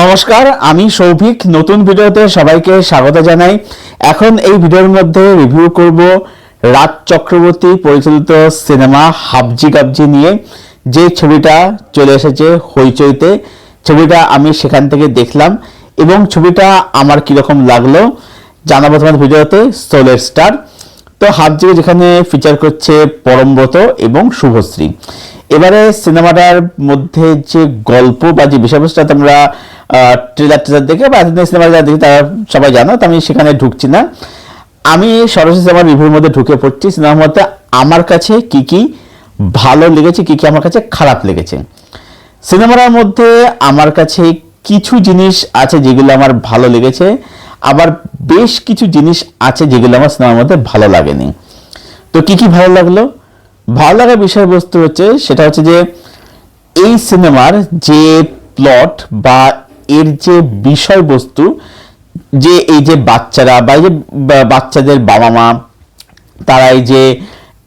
নমস্কার, আমি সৌভিক। নতুন ভিডিওতে সবাইকে স্বাগত জানাই। এখন এই ভিডিওর মধ্যে রিভিউ করব রাজ চক্রবর্তী পরিচালিত সিনেমা হাবজি গাবজি নিয়ে। যে ছবিটা চলে এসেছে হইচইতে, ছবিটা আমি সেখান থেকে দেখলাম এবং ছবিটা আমার কীরকম লাগল জানাব তোমার ভিডিওতে সোলের স্টার তো হাবজিকে যেখানে ফিচার করছে পরমব্রত এবং শুভশ্রী। এবারে সিনেমাটার মধ্যে যে গল্প বা যে বিষয়বস্তুটা তোমরা ট্রেলার ট্রেলার দেখে বা সিনেমা যারা দেখি তারা সবাই জানো, তো আমি সেখানে ঢুকছি না। আমি সরাসরি আমার রিভিউর মধ্যে ঢুকে পড়ছি। সিনেমার মধ্যে আমার কাছে কি কি ভালো লেগেছে, কি কি আমার কাছে খারাপ লেগেছে। সিনেমাটার মধ্যে আমার কাছে কিছু জিনিস আছে যেগুলো আমার ভালো লেগেছে। আবার বেশ কিছু জিনিস আছে যেগুলো আমার সিনেমার মধ্যে ভালো লাগেনি। তো কি কি ভালো লাগল? ভালো লাগার বিষয়বস্তু হচ্ছে, সেটা হচ্ছে যে এই সিনেমার যে প্লট বা এর যে বিষয়বস্তু, যে এই যে বাচ্চারা বা এই যে বাচ্চাদের বাবা মা তারা এই যে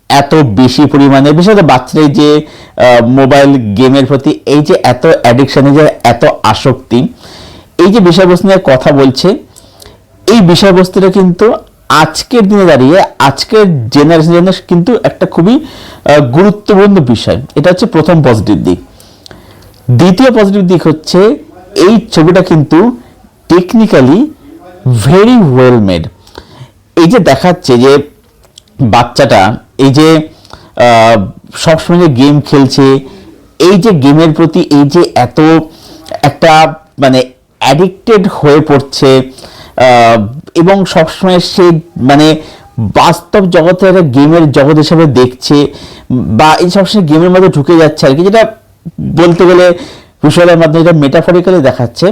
এত বেশি পরিমাণে বিশেষত বাচ্চারা এই যে মোবাইল গেমের প্রতি এই যে এত অ্যাডিকশন যে এত আসক্তি, এই যে বিষয়বস্তু নিয়ে কথা বলছে, এই বিষয়বস্তুটা কিন্তু আজকের দিনে দাঁড়িয়ে আজকের জেনারেশনের জন্য কিন্তু একটা খুবই গুরুত্বপূর্ণ বিষয়। এটা হচ্ছে প্রথম পজিটিভ দিক। দ্বিতীয় পজিটিভ দিক হচ্ছে এই ছবিটা কিন্তু টেকনিক্যালি ভেরি ওয়েল মেড এই যে দেখাচ্ছে যে বাচ্চাটা, এই যে সবসময় যে গেম খেলছে, এই যে গেমের প্রতি এই যে এত একটা মানে অ্যাডিক্টেড হয়ে পড়ছে এবং সবসময় সে মানে বাস্তব জগতে একটা গেমের জগৎ হিসাবে দেখছে, বা এই সবসময় গেমের মধ্যে ঢুকে যাচ্ছে আর কি, যেটা বলতে গেলে বিষয়ের মাধ্যমে যেটা মেটাফরিক্যালি দেখাচ্ছে।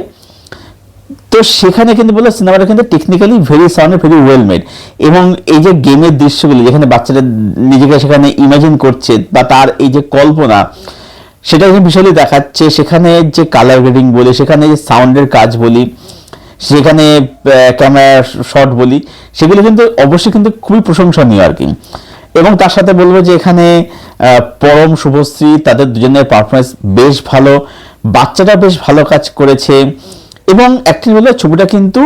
তো সেখানে কিন্তু বলল সিনেমাটা কিন্তু technically very sound very well made এবং এই যে গেমের দৃশ্যগুলি, যেখানে বাচ্চারা নিজেকে সেখানে ইমাজিন করছে, বা তার এই যে কল্পনা, সেটা বিষয়টি দেখাচ্ছে, সেখানে যে কালার গ্রেডিং বলি, সেখানে যে সাউন্ডের কাজ বলি সেখানে ক্যামেরা শট বলি, সেগুলো কিন্তু অবশ্যই কিন্তু খুবই প্রশংসনীয় আর কি। এবং তার সাথে বলব যে এখানে পরম শুভশ্রী, তাদের দুজনের পারফরমেন্স বেশ ভালো, বাচ্চাটা বেশ ভালো কাজ করেছে। এবং অ্যাক্টিং বললে ছবিটা কিন্তু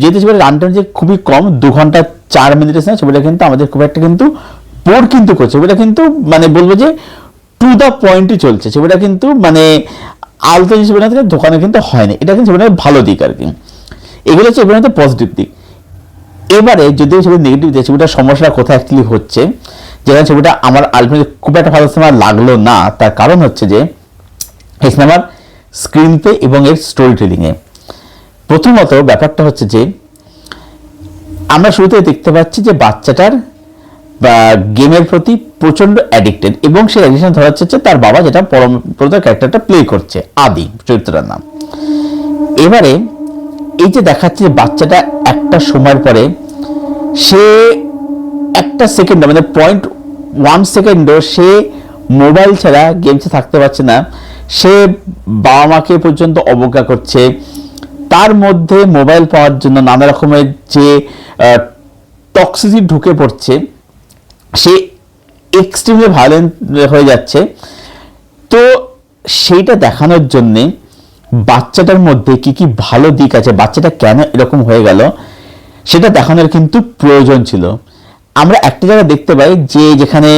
যেহেতু ছবিটা টাইম যে খুবই কম, দু ঘণ্টা চার মিনিটের সময় ছবিটা কিন্তু আমাদের খুব একটা কিন্তু বোর কিন্তু করছে। ছবিটা কিন্তু মানে বলব যে টু দ্য পয়েন্টই চলছে। ছবিটা কিন্তু মানে আলতো যে ছবিটা থেকে দোকানে কিন্তু হয় না এটা কিন্তু ভালো দিক আর কি। এগুলো হচ্ছে এগুলো পজিটিভ দিক। এবারে যদিও ছবি নেগেটিভ দিয়েছে ছবিটার সমস্যা কোথায় অ্যাকচুয়ালি হচ্ছে, যেখানে ছবিটা আমার আলটিমেটলি খুব একটা ভালো সিনেমা লাগল না, তার কারণ হচ্ছে যে, এই সিনেমার স্ক্রিন প্লে এবং এর স্টোরি টেলিংয়ে প্রথমত ব্যাপারটা হচ্ছে যে, আমরা শুরুতে দেখতে পাচ্ছি যে বাচ্চাটার গেমের প্রতি প্রচণ্ড অ্যাডিক্টেড এবং সেই অ্যাডিকশন ধরা হচ্ছে তার বাবা যেটা পরমপ্রত ক্যারেক্টারটা প্লে করছে, আদি চরিত্রটার নাম। এবারে এই যে দেখাচ্ছে বাচ্চাটা একটা সময়ের পরে সে একটা সেকেন্ড মানে পয়েন্ট ওয়ান সেকেন্ডও সে মোবাইল ছাড়া গেমসে থাকতে পারছে না। সে বাবা মাকে পর্যন্ত অবজ্ঞা করছে। তার মধ্যে মোবাইল পাওয়ার জন্য নানা রকমের যে টক্সিসি ঢুকে পড়ছে। সে এক্সট্রিমলি ভায়োলেন্ট হয়ে যাচ্ছে। তো সেইটা দেখানোর জন্যে বাচ্চাটার মধ্যে কি কি ভালো দিক আছে, বাচ্চাটা কেন এরকম হয়ে গেল, সেটা দেখানোর কিন্তু প্রয়োজন ছিল। আমরা একটা জায়গায় দেখতে পাই যে যেখানে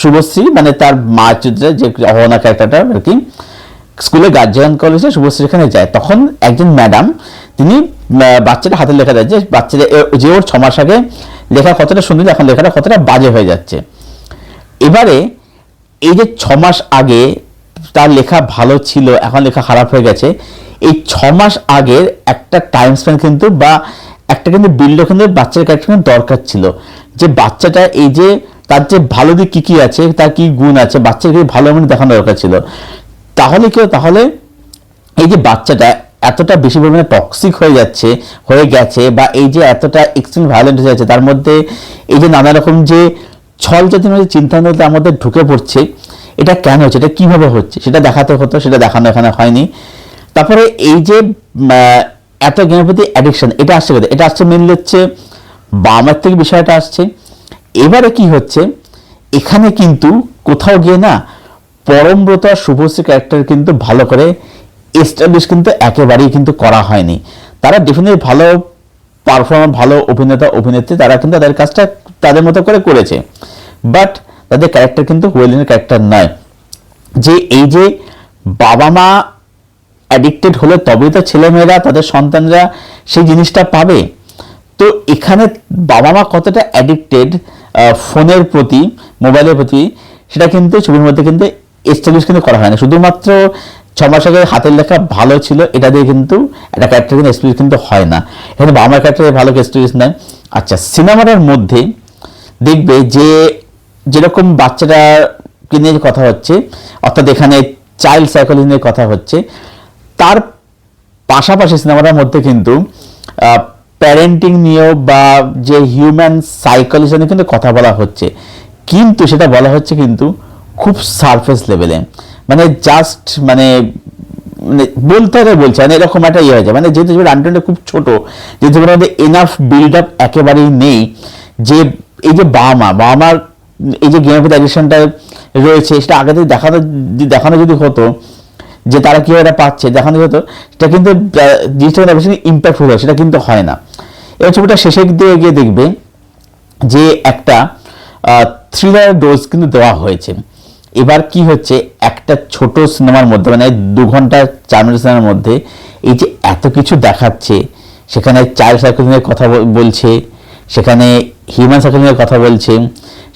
শুভশ্রী মানে তার মা চরিত্রে যে অহনা ক্যারেক্টারটা আর কি, স্কুলে গার্জিয়ান কলেজে শুভশ্রী এখানে যায়। তখন একজন ম্যাডাম তিনি বাচ্চাটা হাতে লেখা দেয় যে বাচ্চাটা যে ওর ছমাস আগে লেখা কতটা সুন্দর এখন লেখাটা কতটা বাজে হয়ে যাচ্ছে। এবারে এই যে ছমাস আগে তার লেখা ভালো ছিল, এখন লেখা খারাপ হয়ে গেছে, এই ছ মাস আগের একটা টাইম স্পেন কিন্তু বা একটা কিন্তু বিল্ড কিন্তু বাচ্চার ক্যারেক্টার কিন্তু দরকার ছিল। যে বাচ্চাটা এই যে তার যে ভালো দিক কী কী আছে, তার কী গুণ আছে, বাচ্চাকে ভালো মানে দেখানো দরকার ছিল। তাহলে কেউ তাহলে এই যে বাচ্চাটা এতটা বেশি পরিমাণে টক্সিক হয়ে যাচ্ছে, হয়ে গেছে বা এই যে এতটা এক্সট্রিম ভায়োলেন্ট হয়ে যাচ্ছে, তার মধ্যে এই যে নানা রকম যে ছল চিন্তার মধ্যে আমাদের ঢুকে পড়ছে, এটা কেন হচ্ছে? এটা কীভাবে হচ্ছে? সেটা দেখাতে হতো, সেটা দেখানো এখানে হয়নি। তারপরে এই যে এত গেমের প্রতি অ্যাডিকশন এটা আসছে কোথায়? এটা আসছে মেনলি হচ্ছে বামার থেকে বিষয়টা আসছে। এবারে কি হচ্ছে? এখানে কিন্তু কোথাও গিয়ে না পরমব্রত আর শুভশ্রী ক্যারেক্টার কিন্তু ভালো করে এস্টাবলিশ কিন্তু একেবারেই কিন্তু করা হয়নি। তারা ডেফিনেটলি ভালো পারফর্মার ভালো অভিনেতা, অভিনেত্রী, তারা কিন্তু তাদের কাজটা তাদের মতো করে করেছে। বাট তাদের ক্যারেক্টার কিন্তু ওয়েলিনের ক্যারেক্টার নয়। যে এই যে বাবা মা অ্যাডিক্টেড হলে তবেই তো ছেলেমেয়েরা, তাদের সন্তানরা সেই জিনিসটা পাবে। তো এখানে বাবা মা কতটা অ্যাডিক্টেড ফোনের প্রতি, মোবাইলের প্রতি, সেটা কিন্তু ছবির মধ্যে কিন্তু এস্টাবলিশ কিন্তু করা হয় না। শুধুমাত্র ছ মাস আগে হাতের লেখা ভালো ছিল, এটা দিয়ে কিন্তু একটা কিন্তু এস্টাবলিশ কিন্তু হয় না। এখানে বাবা ক্যারেক্টারে ভালো এস্টাবলিশ নেয় আচ্ছা সিনেমাটার মধ্যে দেখবে যে যেরকম বাচ্চাটাকে নিয়ে কথা হচ্ছে, অর্থাৎ এখানে চাইল্ড সাইকোলজি নিয়ে কথা হচ্ছে, তার পাশাপাশি সিনেমাটার মধ্যে কিন্তু প্যারেন্টিং নিয়েও বা যে হিউম্যান সাইকোলজি নিয়ে কিন্তু কথা বলা হচ্ছে। কিন্তু সেটা বলা হচ্ছে কিন্তু খুব সারফেস লেভেলে মানে জাস্ট মানে মানে বলতে হবে বলছে মানে এরকম একটা ইয়ে হয়ে যায়। মানে যেহেতু ছবির খুব ছোট, যেহেতু মধ্যে এনাফ বিল্ড আপ একেবারেই নেই, যে এই যে বাবা মা বাবা মার এই যে গেম অফ রয়েছে, সেটা আগে থেকে দেখানো দেখানো যদি হতো, যে তারা কীভাবে এটা পাচ্ছে, দেখানো হতো, সেটা কিন্তু জিনিসটা বেশি ইম্প্যাক্টফুল হয় সেটা কিন্তু হয় না। এবার ছবিটা শেষের দিকে গিয়ে দেখবে যে একটা থ্রিলার ডোজ কিন্তু দেওয়া হয়েছে। এবার কি হচ্ছে? একটা ছোট সিনেমার মধ্যে মানে দু ঘণ্টা, চার মিনিট সিনেমার মধ্যে এই যে এত কিছু দেখাচ্ছে, সেখানে চাইল্ড সাইকোলজির কথা বলছে, সেখানে হিউম্যান নিয়ে কথা বলছে,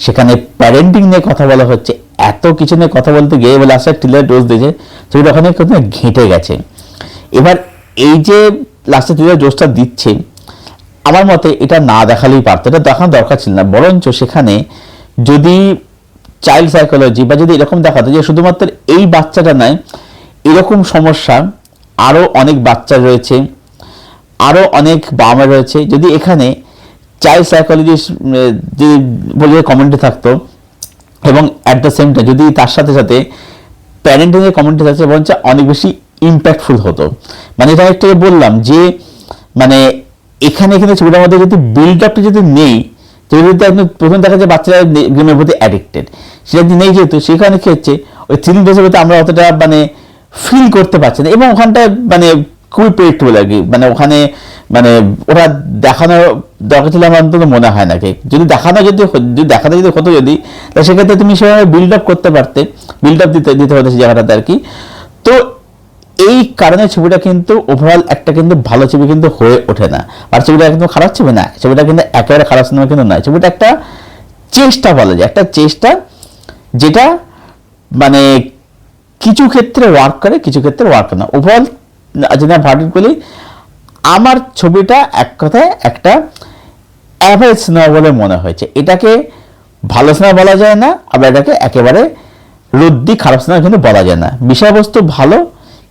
সেখানে প্যারেন্টিং নিয়ে কথা বলা হচ্ছে, এত কিছু নিয়ে কথা বলতে গিয়ে বলে আসলে টিলার ডোজ দিয়েছে ছবিটা ওখানে কোথাও ঘেঁটে গেছে। এবার এই যে লাস্টে ট্রিলার ডোজটা দিচ্ছে, আমার মতে এটা না দেখালেই পারতো, এটা দেখানো দরকার ছিল না। বরঞ্চ সেখানে যদি চাইল্ড সাইকোলজি বা যদি এরকম দেখাতো যে শুধুমাত্র এই বাচ্চাটা নয়, এরকম সমস্যা আরও অনেক বাচ্চা রয়েছে আরও অনেক বাবা রয়েছে। যদি এখানে চাইল্ড সাইকোলজিস্ট যদি বলে কমেন্টে থাকতো, এবং অ্যাট দ্য সেম টাইম যদি তার সাথে সাথে প্যারেন্টিংয়ের কমেন্টে থাকছে বরঞ্চ অনেক বেশি ইম্প্যাক্টফুল হতো। মানে এটা একটু বললাম যে মানে এখানে কিন্তু ছবিটার মধ্যে যদি বিল্ড আপটা যদি নেই যদি একদম প্রথম দেখা যায় বাচ্চারা গেমের প্রতি অ্যাডিক্টেড সেটা যদি নেই যেহেতু সেখানে কি হচ্ছে, ওই থ্রিলিং প্রতি আমরা অতটা মানে ফিল করতে পারছি না। এবং ওখানটা মানে খুবই প্রেডিক্টেবল আর কি। মানে ওখানে মানে ওরা দেখানো দরকার ছিল আমার অন্তত মনে হয় নাকি যদি দেখানো যদি যদি দেখানো যদি হতো যদি তাহলে সেক্ষেত্রে তুমি সেভাবে বিল্ড আপ করতে পারতে বিল্ড আপ দিতে দিতে হতো সেই জায়গাটাতে আর কি। তো এই কারণে ছবিটা কিন্তু ওভারঅল একটা কিন্তু ভালো ছবি কিন্তু হয়ে ওঠে না। আর ছবিটা একদম খারাপ ছবি না, ছবিটা কিন্তু একেবারে খারাপ সিনেমা কিন্তু নয়। ছবিটা একটা চেষ্টা বলা যায়, একটা চেষ্টা যেটা মানে কিছু ক্ষেত্রে ওয়ার্ক করে, কিছু ক্ষেত্রে ওয়ার্ক করে না। ওভারঅল যদি আমি বলি আমার ছবিটা এক কথায় একটা অ্যাভারেজ সিনেমা বলে মনে হয়েছে। এটাকে ভালো সিনেমা বলা যায় না, আবার এটাকে একেবারে রদ্দি খারাপ সিনেমা কিন্তু বলা যায় না। বিষয়বস্তু ভালো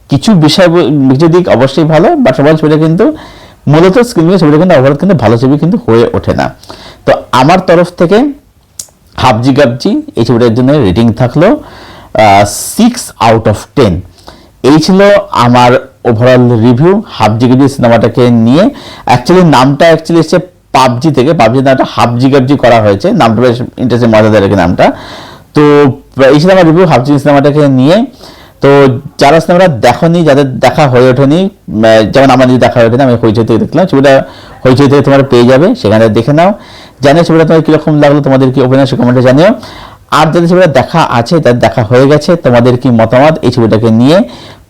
কিছু বিষয় কিছু দিক অবশ্যই ভালো বাট সবার ছবিটা কিন্তু মূলত স্ক্রিনে ছবিটা কিন্তু ওভারঅল কিন্তু ভালো ছবি কিন্তু হয়ে ওঠে না। তো আমার তরফ থেকে হাবজি গাবজি এই ছবিটার জন্য রেটিং থাকল সিক্স আউট অফ টেন এই ছিল আমার ওভারঅল রিভিউ হাবজি গাবজি সিনেমাটাকে নিয়ে। অ্যাকচুয়ালি নামটা অ্যাকচুয়ালি এসছে পাবজি থেকে। পাবজি নামটা হাবজি গাবজি করা হয়েছে। নামটা বেশ ইন্টারেস্টিং মজাদার নামটা। তো, এই ছিল আমার রিভিউ হাবজি সিনেমাটাকে নিয়ে তো যারা সিনেমাটা দেখনি, যাদের দেখা হয়ে ওঠেনি যেমন আমার যদি দেখা হয়ে ওঠেনি, আমি হইচই থেকে দেখলাম, ছবিটা হইচই থেকে তোমরা পেয়ে যাবে, সেখানে দেখে নাও। জানিয়ে ছবিটা তোমার কীরকম লাগল, তোমাদের কি অভিনয় কমেন্টে জানিও। আর যাদের ছবিটা দেখা আছে তাদের দেখা হয়ে গেছে, তোমাদের কি মতামত এই ছবিটাকে নিয়ে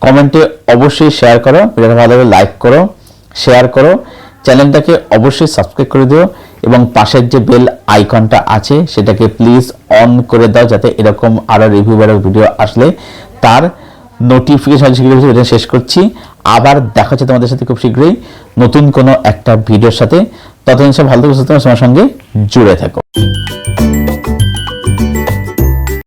কমেন্টে অবশ্যই শেয়ার করো, ভিডিওটা ভালো লাগলে লাইক করো, শেয়ার করো, চ্যানেলটাকে অবশ্যই সাবস্ক্রাইব করে দিও, এবং পাশের যে বেল আইকনটা আছে, সেটাকে প্লিজ অন করে দাও, যাতে এরকম আরও রিভিউ ভিডিও আসলে তার নোটিফিকেশন শীঘ্রই শেষ করছি। আবার দেখা হচ্ছে তোমাদের সাথে খুব শীঘ্রই নতুন কোনো একটা ভিডিওর সাথে। ততদিন সব ভালো থাকো, তোমার সঙ্গে জুড়ে থাকো।